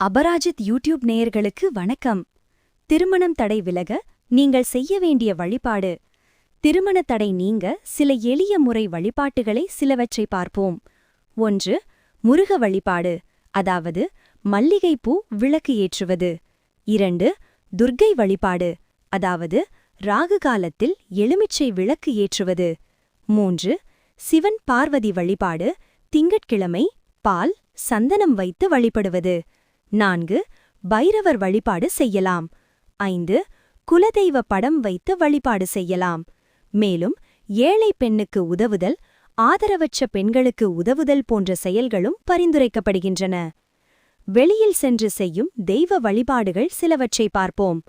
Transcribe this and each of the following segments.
Aparajith YouTube நேயர்களுக்கு வணக்கம். திருமணம் தடை விலக நீங்கள் செய்ய வேண்டிய வழிபாடு. திருமண தடை நீங்க சில எளிய முறை வழிபாட்டுகளை சிலவற்றை பார்ப்போம். ஒன்று முருக வழிபாடு அதாவது மல்லிகைப்பூ விளக்கு ஏற்றுவது. இரண்டு துர்க்கை வழிபாடு அதாவது ராகு காலத்தில் எலுமிச்சை விளக்கு ஏற்றுவது. மூன்று சிவன் பார்வதி வழிபாடு திங்கட்கிழமை பால் சந்தனம் வைத்து வழிபடுவது. நான்கு பைரவர் வழிபாடு செய்யலாம். ஐந்து குலதெய்வ படம் வைத்து வழிபாடு செய்யலாம். மேலும் ஏழை பெண்ணுக்கு உதவுதல் ஆதரவற்ற பெண்களுக்கு உதவுதல் போன்ற செயல்களும் பரிந்துரைக்கப்படுகின்றன. வெளியில் சென்று செய்யும் தெய்வ வழிபாடுகள் சிலவற்றை பார்ப்போம்.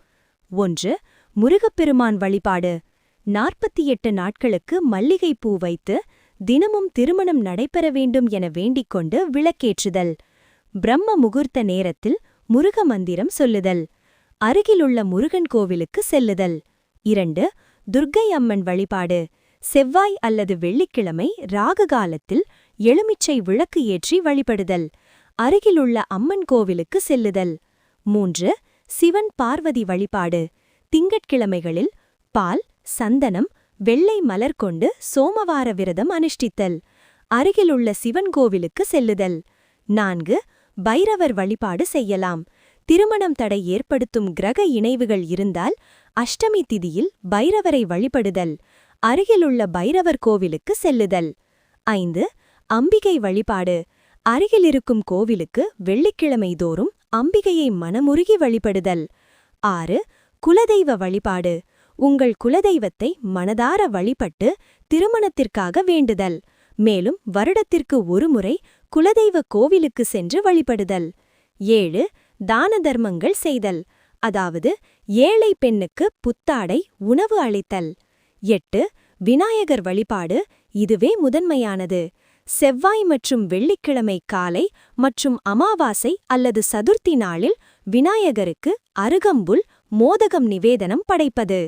ஒன்று முருகப்பெருமான் வழிபாடு. நாற்பத்தி எட்டு நாட்களுக்கு மல்லிகைப்பூ வைத்து தினமும் திருமணம் நடைபெற வேண்டும் என வேண்டிக் கொண்டு விளக்கேற்றுதல். பிரம்ம முகூர்த்த நேரத்தில் முருக மந்திரம் சொல்லுதல். அருகிலுள்ள முருகன் கோவிலுக்கு செல்லுதல். இரண்டு துர்க்கை அம்மன் வழிபாடு. செவ்வாய் அல்லது வெள்ளிக்கிழமை ராகு காலத்தில் எலுமிச்சை விளக்கு ஏற்றி வழிபடுதல். அருகிலுள்ள அம்மன் கோவிலுக்கு செல்லுதல். மூன்று சிவன் பார்வதி வழிபாடு. திங்கட்கிழமைகளில் பால் சந்தனம் வெள்ளை மலர் கொண்டு சோமவார விரதம் அனுஷ்டித்தல். அருகிலுள்ள சிவன் கோவிலுக்கு செல்லுதல். நான்கு பைரவர் வழிபாடு செய்யலாம். திருமணம் தடை ஏற்படுத்தும் கிரக இணைவுகள் இருந்தால் அஷ்டமி திதியில் பைரவரை வழிபடுதல் அருகிலுள்ள பைரவர் கோவிலுக்கு செல்லுதல். ஐந்து அம்பிகை வழிபாடு. அருகிலிருக்கும் கோவிலுக்கு வெள்ளிக்கிழமை தோறும் அம்பிகையை மனமுருகி வழிபடுதல். ஆறு குலதெய்வ வழிபாடு. உங்கள் குலதெய்வத்தை மனதார வழிபட்டு திருமணத்திற்காக வேண்டுதல். மேலும் வருடத்திற்கு ஒருமுறை குலதெய்வ கோவிலுக்கு சென்று வழிபடுதல். ஏழு தான தர்மங்கள் செய்தல். அதாவது ஏழை பெண்ணுக்கு புத்தாடை உணவு அளித்தல். எட்டு விநாயகர் வழிபாடு இதுவே முதன்மையானது. செவ்வாய் மற்றும் வெள்ளிக்கிழமை காலை மற்றும் அமாவாசை அல்லது சதுர்த்தி நாளில் விநாயகருக்கு அருகம்புல் மோதகம் நிவேதனம் படைப்பது.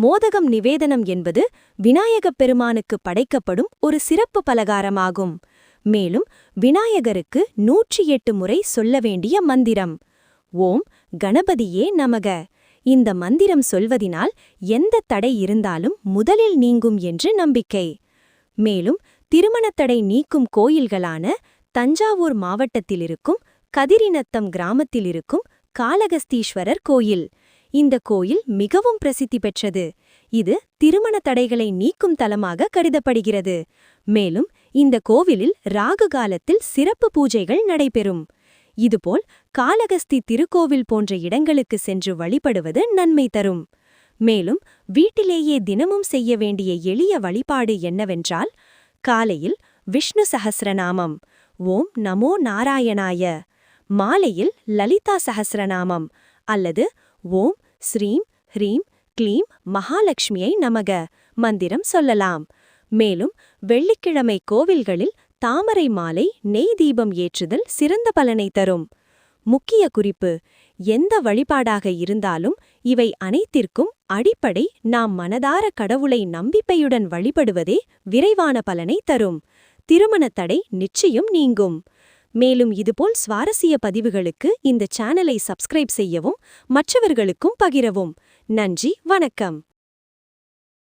மோதகம் நிவேதனம் என்பது விநாயகப் பெருமானுக்கு படைக்கப்படும் ஒரு சிறப்பு பலகாரமாகும். மேலும் விநாயகருக்கு நூற்றி எட்டு முறை சொல்ல வேண்டிய மந்திரம். ஓம் கணபதியே நமக. இந்த மந்திரம் சொல்வதினால் எந்த தடை இருந்தாலும் முதலில் நீங்கும் என்று நம்பிக்கை. மேலும் திருமணத்தடை நீக்கும் கோயில்களான தஞ்சாவூர் மாவட்டத்திலிருக்கும் கதிரினத்தம் கிராமத்திலிருக்கும் காளகஸ்தீஸ்வரர் கோயில். இந்த கோயில் மிகவும் பிரசித்தி பெற்றது. இது திருமண தடைகளை நீக்கும் தலமாக கருதப்படுகிறது. மேலும் இந்த கோவிலில் ராகு காலத்தில் சிறப்பு பூஜைகள் நடைபெறும். இதுபோல் காளகஸ்தி திருக்கோவில் போன்ற இடங்களுக்கு சென்று வழிபடுவது நன்மை தரும். மேலும் வீட்டிலேயே தினமும் செய்ய வேண்டிய எளிய வழிபாடு என்னவென்றால் காலையில் விஷ்ணு சஹசிரநாமம் ஓம் நமோ நாராயணாய மாலையில் லலிதா சஹசிரநாமம் அல்லது ஓம் ஸ்ரீம் ஹ்ரீம் க்ளீம் மகாலட்சுமியை நமக. மந்திரம் சொல்லலாம். மேலும் வெள்ளிக்கிழமை கோவில்களில் தாமரை மாலை நெய் தீபம் ஏற்றுதல் சிறந்த பலனை தரும். முக்கிய குறிப்பு எந்த வழிபாடாக இருந்தாலும் இவை அனைத்திற்கும் அடிப்படை நாம் மனதார கடவுளை நம்பிக்கையுடன் வழிபடுவதே விரைவான பலனை தரும். திருமண தடை நிச்சயம் நீங்கும். மேலும் இதுபோல் சுவாரஸ்ய பதிவுகளுக்கு இந்த சேனலை சப்ஸ்கிரைப் செய்யவும் மற்றவர்களுக்கும் பகிரவும். நன்றி வணக்கம்.